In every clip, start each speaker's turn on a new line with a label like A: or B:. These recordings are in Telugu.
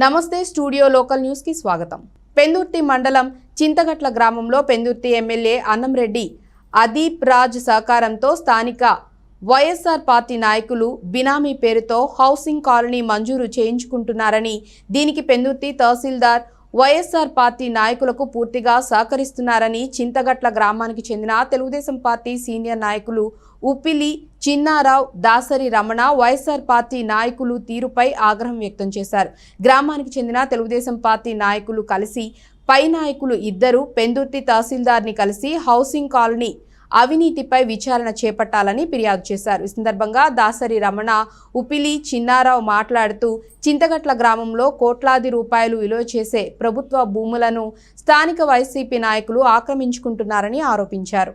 A: నమస్తే స్టూడియో లోకల్ న్యూస్కి స్వాగతం. పెందుర్తి మండలం చింతగట్ల గ్రామంలో పెందుర్తి ఎమ్మెల్యే అన్నంరెడ్డి అదీప్ రాజ్ సహకారంతో స్థానిక వైఎస్ఆర్ పార్టీ నాయకులు బినామీ పేరుతో హౌసింగ్ కాలనీ మంజూరు చేయించుకుంటున్నారని దీనికి పెందుర్తి తహసీల్దార్ వైఎస్ఆర్ పార్టీ నాయకులకు పూర్తిగా సహకరిస్తున్నారని చింతగట్ల గ్రామానికి చెందిన తెలుగుదేశం పార్టీ సీనియర్ నాయకులు ఉప్పిలి చిన్నారావు దాసరి రమణ వైఎస్ఆర్ పార్టీ నాయకులు తీరుపై ఆగ్రహం వ్యక్తం చేశారు. గ్రామానికి చెందిన తెలుగుదేశం పార్టీ నాయకులు కలిసి పై నాయకులు ఇద్దరు పెందుర్తి తహసీల్దార్ని కలిసి హౌసింగ్ కాలనీ అవినీతిపై విచారణ చేపట్టాలని ఫిర్యాదు చేశారు. ఈ సందర్భంగా దాసరి రమణ ఉపిలి చిన్నారావు మాట్లాడుతూ చింతగట్ల గ్రామంలో కోట్లాది రూపాయలు విలువ చేసే ప్రభుత్వ భూములను స్థానిక వైసీపీ నాయకులు ఆక్రమించుకుంటున్నారని ఆరోపించారు.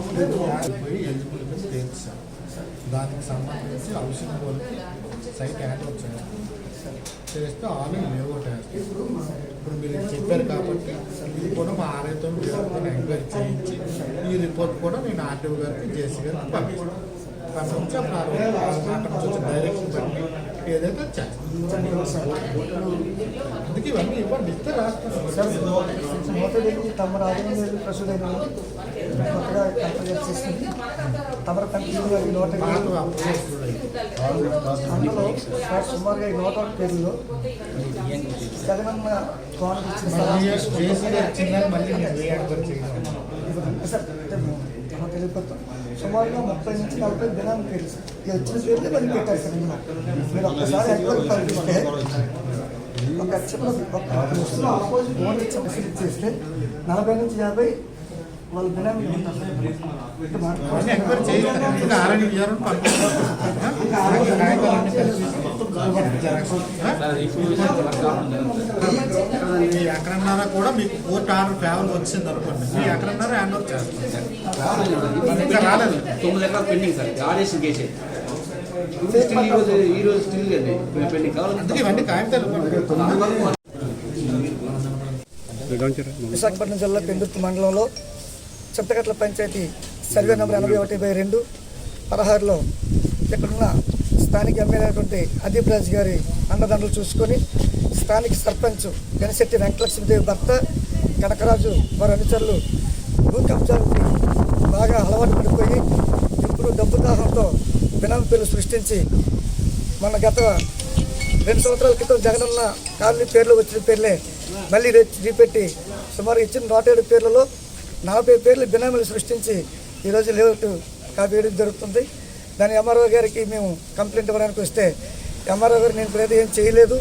B: పోయి ఎలిజిబిలిటీ తీర్చాం దానికి సంబంధించి హౌసింగ్ బోర్డుకి సైట్ యాడ్ వచ్చాయి చేస్తే ఆన్లైన్ లేఅవుట్ వేస్తాం ఇప్పుడు మీరు చెప్పారు కాబట్టి ఇది కూడా మా ఆర్ఐతో ఎంక్వైరీ చేయించి ఈ రిపోర్ట్ కూడా నేను ఆర్టీఓ గారికి జేసీ గారికి పంపిస్తాను పంపించి అప్పుడు ఆ రోజు డైరెక్షన్ బట్టి ఏదైతే చేస్తాం అందుకే ఇవన్నీ ఇవ్వండి ఇస్తే రాస్తాం
C: కొత్తగా కంపెనీ చేసింది తమర కంపెనీ ఈ నూట అందులో సుమారుగా ఈ నూట ఒకటి పేర్లలో జగనన్న కోన్ ఇచ్చిన సుమారుగా ముప్పై నుంచి నలభై దినాలు పేర్లు వచ్చిన పేర్లే మళ్ళీ పెట్టారు సార్ మీరు ఒక్కసారి ఎంక్వైరీ పంపిస్తే ఒక చిన్న ఒక ముస్లిం ఓన్ ఇచ్చి ఫెసిలిటీ చేస్తే నలభై నుంచి యాభై వాళ్ళు
B: ఈ ఎక్కడన్నారా కూడా మీకు కోర్టు ఆర్డర్ ఫేవర్ వచ్చింది అనుకోండి మీ ఎక్కడన్నారా హ్యాండ్ ఓవర్ చేస్తాం ఇంకా రాలేదు.
D: తొమ్మిది ఎకరాలు పెండింగ్ సార్. ఆడేషన్ కేసే స్టిల్ ఈ రోజు ఈ రోజు స్టిల్ అండి. పెండింగ్ కావాలి
B: ఇవన్నీ కాగితాలు
C: విశాఖపట్నం జిల్లా పెందుర్తి మండలంలో చింతకట్ల పంచాయతీ సర్వే నెంబర్ ఎనభై ఒకటి బై రెండు పదహారులో ఇక్కడున్న స్థానిక ఎమ్మెల్యే అయినటువంటి అదీప్ రాజ్ గారి అండదండలు చూసుకొని స్థానిక సర్పంచ్ గణశెట్టి వెంకటలక్ష్మీదేవి భర్త కనకరాజు వారి అనుచరులు భూ కబ్జాలకి బాగా అలవాటు పడిపోయి ఇప్పుడు డబ్బు దాహంతో బినామీ పేర్లు సృష్టించి మన గత రెండు సంవత్సరాల క్రితం జగనన్న కాలనీ పేర్లు వచ్చిన పేర్లే మళ్ళీ రే- రీపెట్టి సుమారు ఇచ్చిన నూట ఏడు పేర్లలో నలభై పేర్లు బినామీలు సృష్టించి ఈరోజు లేఅవుట్ కాపీ వేయడం జరుగుతుంది. దాని ఎంఆర్ఓ గారికి మేము కంప్లైంట్ ఇవ్వడానికి వస్తే ఎంఆర్ఓ గారు నేను ఇప్పుడు ఏం చేయలేదు.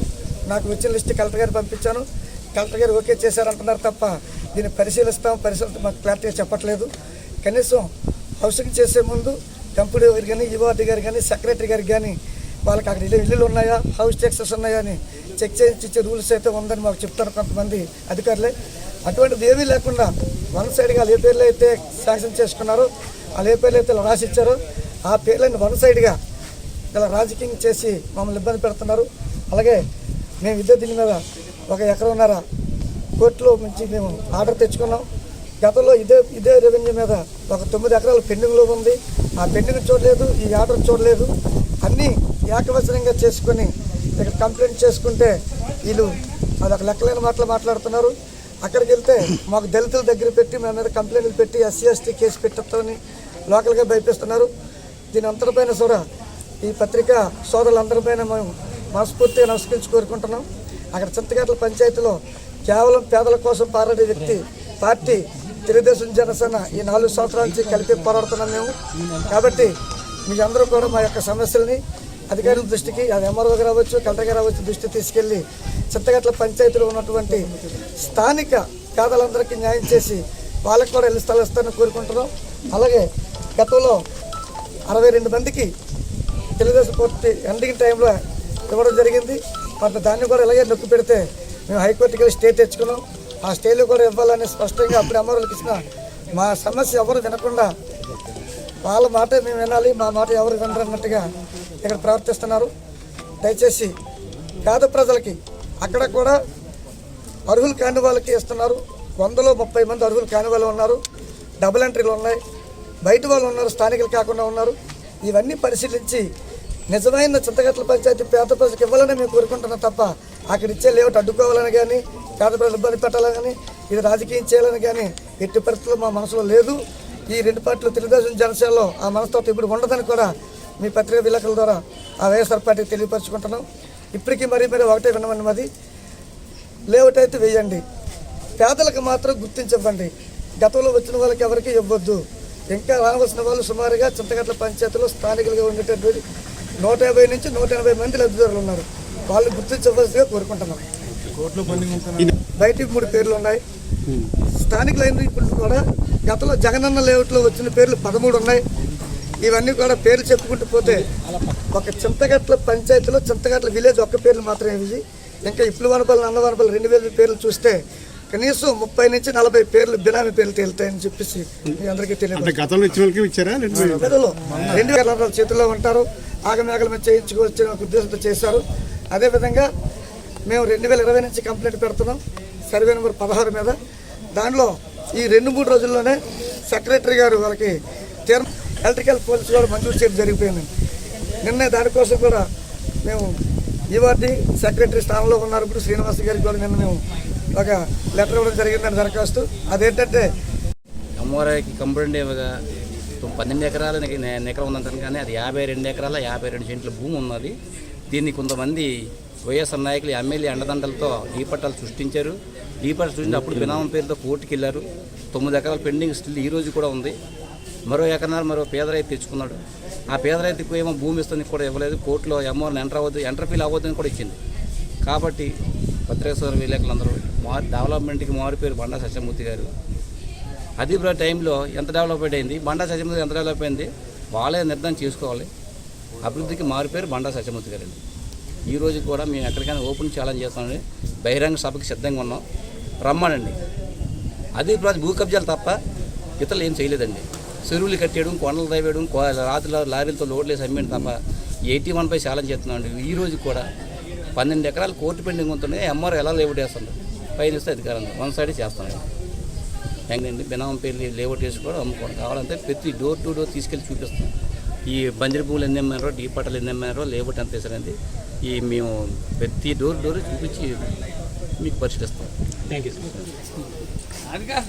C: నాకు వచ్చిన లిస్ట్ కలెక్టర్ గారు పంపించాను. కలెక్టర్ గారు ఓకే చేశారంటున్నారు తప్ప దీన్ని పరిశీలిస్తాం. పరిశీలిస్తాం మాకు క్లారిటీగా చెప్పట్లేదు. కనీసం హౌసింగ్ చేసే ముందు కంపెనీ గారు కానీ ఈవార్డు గారు కానీ సెక్రటరీ గారికి కానీ వాళ్ళకి అక్కడ ఇల్లు ఇల్లులు ఉన్నాయా? హౌస్ ట్యాక్సెస్ ఉన్నాయా అని చెక్ చేయించే రూల్స్ అయితే ఉందని మాకు చెప్తారు కొంతమంది అధికారులే. అటువంటిది ఏమీ లేకుండా వన్ సైడ్గా ఏ పేర్లు అయితే శాంక్షన్ చేసుకున్నారో వాళ్ళు ఏ పేర్లు అయితే ఇలా ఆ పేర్లను వన్ సైడ్గా ఇలా రాజకీయం చేసి మమ్మల్ని ఇబ్బంది పెడుతున్నారు. అలాగే మేము ఇద్దరు దీని మీద ఒక ఎకరన్నర కోర్టులో నుంచి మేము ఆర్డర్ తెచ్చుకున్నాం. గతంలో ఇదే ఇదే రెవెన్యూ మీద ఒక తొమ్మిది ఎకరాలు పెండింగ్లో ఉంది. ఆ పెండింగ్ చూడలేదు ఈ ఆర్డర్ చూడలేదు. అన్నీ ఏకవచనంగా చేసుకొని ఇక్కడ కంప్లైంట్ చేసుకుంటే వీళ్ళు అది ఒక లెక్కలేని మాటలు మాట్లాడుతున్నారు. అక్కడికి వెళ్తే మాకు దళితుల దగ్గర పెట్టి మా మీద కంప్లైంట్లు పెట్టి ఎస్సీ ఎస్టీ కేసు పెట్టని లోకల్గా భయపిస్తున్నారు. దీని అంతటిపైన కూడా ఈ పత్రిక సోదరులందరిపైన మేము మనస్ఫూర్తిగా నమస్కరించి కోరుకుంటున్నాం. అక్కడ చింతగట్ల పంచాయతీలో కేవలం పేదల కోసం పారాడే వ్యక్తి పార్టీ తెలుగుదేశం జనసేన ఈ నాలుగు సంవత్సరాల నుంచి కలిపి పోరాడుతున్నాం మేము. కాబట్టి మీ అందరూ కూడా మా యొక్క సమస్యల్ని అధికారుల దృష్టికి అది ఎంఆర్ఓ గారు అవ్వచ్చు కలెక్టర్ గారు అవ్వచ్చు దృష్టి తీసుకెళ్ళి చిత్తగట్ల పంచాయతీలో ఉన్నటువంటి స్థానిక పేదలందరికీ న్యాయం చేసి వాళ్ళకి కూడా ఇల్లు స్థలం ఇస్తారని కోరుకుంటున్నాం. అలాగే గతంలో అరవై రెండు మందికి తెలుగుదేశం పూర్తి ఎండింగ్ టైంలో ఇవ్వడం జరిగింది. మరి దాన్ని కూడా ఇలాగే నొక్కి పెడితే మేము హైకోర్టుకి వెళ్ళి స్టే తెచ్చుకున్నాం. ఆ స్టేలో కూడా ఇవ్వాలని స్పష్టంగా అప్పుడు అమ్మవారికి ఇచ్చిన మా సమస్య ఎవరు వినకుండా వాళ్ళ మాట మేము వినాలి మా మాట ఎవరు వినరు అన్నట్టుగా ఇక్కడ ప్రవర్తిస్తున్నారు దయచేసి పేద ప్రజలకి అక్కడ కూడా అర్హులు కాని వాళ్ళకి ఇస్తున్నారు. వందలో ముప్పై మంది అర్హులు కాని వాళ్ళు ఉన్నారు. డబుల్ ఎంట్రీలు ఉన్నాయి. బయట వాళ్ళు ఉన్నారు స్థానికులు కాకుండా ఉన్నారు. ఇవన్నీ పరిశీలించి నిజమైన చింతగట్ల పంచాయతీ పేద ప్రజలకు ఇవ్వాలని మేము కోరుకుంటున్నాం తప్ప అక్కడ ఇచ్చే లేవట్ అడ్డుకోవాలని కానీ పేద ప్రజలు ఇబ్బంది పెట్టాలని కానీ ఇది రాజకీయం చేయాలని కానీ ఎట్టి పరిస్థితులు మా మనసులో లేదు. ఈ రెండు పార్టీలు తెలుగుదేశం జనసేనలో ఆ మనస్తత్వం ఇప్పుడు ఉండదని కూడా మీ పత్రికా విలేకరుల ద్వారా ఆ వైఎస్ఆర్ పార్టీకి తెలియపరచుకుంటున్నాం. ఇప్పటికీ మరీ మరీ ఒకటే వినమని మాది. లేఅవుట్ అయితే వేయండి. పేదలకు మాత్రం గుర్తించవ్వండి. గతంలో వచ్చిన వాళ్ళకి ఎవరికి ఇవ్వద్దు. ఇంకా రావాల్సిన వాళ్ళు సుమారుగా చింతగట్ల పంచాయతీలో స్థానికులుగా ఉండేటటువంటి నూట యాభై నుంచి నూట ఎనభై మంది లబ్ధిదారులు ఉన్నారు. వాళ్ళు గుర్తించవలసిగా కోరుకుంటున్నాం. బయటికి మూడు పేర్లు ఉన్నాయి. స్థానికులైన ఇప్పుడు కూడా గతంలో జగనన్న లేఅవుట్లో వచ్చిన పేర్లు పదమూడు ఉన్నాయి. ఇవన్నీ కూడా పేర్లు చెప్పుకుంటూ పోతే ఒక చింతగట్ల పంచాయతీలో చింతగట్ల విలేజ్ ఒక్క పేర్లు మాత్రమే ఇవి ఇంకా ఇప్పుడు వనపల్లి అన్నవనపల్లి రెండు వేల పేర్లు చూస్తే కనీసం ముప్పై నుంచి నలభై పేర్లు బినామీ పేర్లు తేలుతాయని చెప్పేసి మీ అందరికీ తెలియదు
E: గతంలో రెండు
C: వేల చేతుల్లో ఉంటారు. ఆగమేఘల మీద చేయించుకోవచ్చిన ఒక ఉద్దేశంతో చేశారు. అదేవిధంగా మేము రెండు వేల ఇరవై నుంచి కంప్లైంట్ పెడుతున్నాం సర్వే నెంబర్ పదహారు మీద. దానిలో ఈ రెండు మూడు రోజుల్లోనే సెక్రటరీ గారు వాళ్ళకి తీర్ ఎలక్ట్రికల్ పోలీసు కూడా మంజూరు చేయడం జరిగిపోయింది. నిన్నే దానికోసం కూడా మేము ఈవార్డి సెక్రటరీ స్థానంలో ఉన్నారు. ఇప్పుడు శ్రీనివాస్ గారికి కూడా నిన్న మేము ఒక లెటర్ ఇవ్వడం జరిగిందని దరఖాస్తు. అదేంటంటే
F: అమ్మవారికి కంప్లైంట్ ఇవ్వగా పన్నెండు ఎకరాల ఎకరం ఉందంటారు కానీ అది యాభై రెండు ఎకరాల యాభై రెండు సెంట్ల భూమి ఉన్నది. దీన్ని కొంతమంది వైఎస్ఆర్ నాయకులు ఎమ్మెల్యే అండదండలతో ఈ పట్టాలు సృష్టించారు. ఈ పట్టాలు సృష్టించి అప్పుడు బినామం పేరుతో కోర్టుకి వెళ్ళారు తొమ్మిది ఎకరాల పెండింగ్ స్టిల్ ఈ రోజు కూడా ఉంది. మరో ఎకరన్నర మరో పేద రైతు తెచ్చుకున్నాడు. ఆ పేద రైతుకు ఏమో భూమి ఇస్తుంది కూడా ఇవ్వలేదు. కోర్టులో అమ్మవారిని ఎంటర్ అవ్వద్దు ఎంటర్ ఫీల్ అవ్వద్దని కూడా ఇచ్చింది. కాబట్టి భద్రేశ్వర విలేకరులందరూ మా డెవలప్మెంట్కి మారిపోయారు బండా సత్యమూర్తి గారు. అది టైంలో ఎంత డెవలప్మెంట్ అయింది? బండా సత్యమూర్తి ఎంత డెవలప్ అయింది? వాళ్ళే నిర్ణయం చేసుకోవాలి. అభివృద్ధికి మారిపోయారు బండా సత్యమూర్తి గారు. ఈ రోజు కూడా మేము ఎక్కడికైనా ఓపెన్ ఛాలెంజ్ చేస్తామని బహిరంగ సభకి సిద్ధంగా ఉన్నాం. రమ్మనండి అది భూ కబ్జాలు తప్ప ఇతరులు ఏం చేయలేదండి. చెరువులు కట్టేయడం కొండలు తవ్వేయడం రాత్రిలో లారీలతో లోడ్లు వేసి అమ్మేయడం తప్ప ఎయిటీ వన్ పై ఛాలెంజ్ చేస్తున్నామండి ఈ రోజు కూడా పన్నెండు ఎకరాలు కోర్టు పెండింగ్ ఉంటుండే ఎంఆర్ ఎలా లేఅవుట్ వేస్తుంది పైన ఇస్తే అధికారం వన్ సైడ్ చేస్తున్నాడు. ఏంటండి బినామం పేర్లు లేఅవుట్ వేసి కూడా అమ్ముకోవడం కావాలంటే ప్రతి డోర్ టు డోర్ తీసుకెళ్ళి చూపిస్తాం ఈ బంజరి పువ్వులు ఎన్ని అమ్మారో డీ పట్టలు ఎన్ని అమ్మారో లేఅవుట్ ఎంత వేసారండి ఈ మేము ప్రతి డోర్ డోర్ చూపించి మీకు పరిశీలిస్తాం.
D: Thank you sir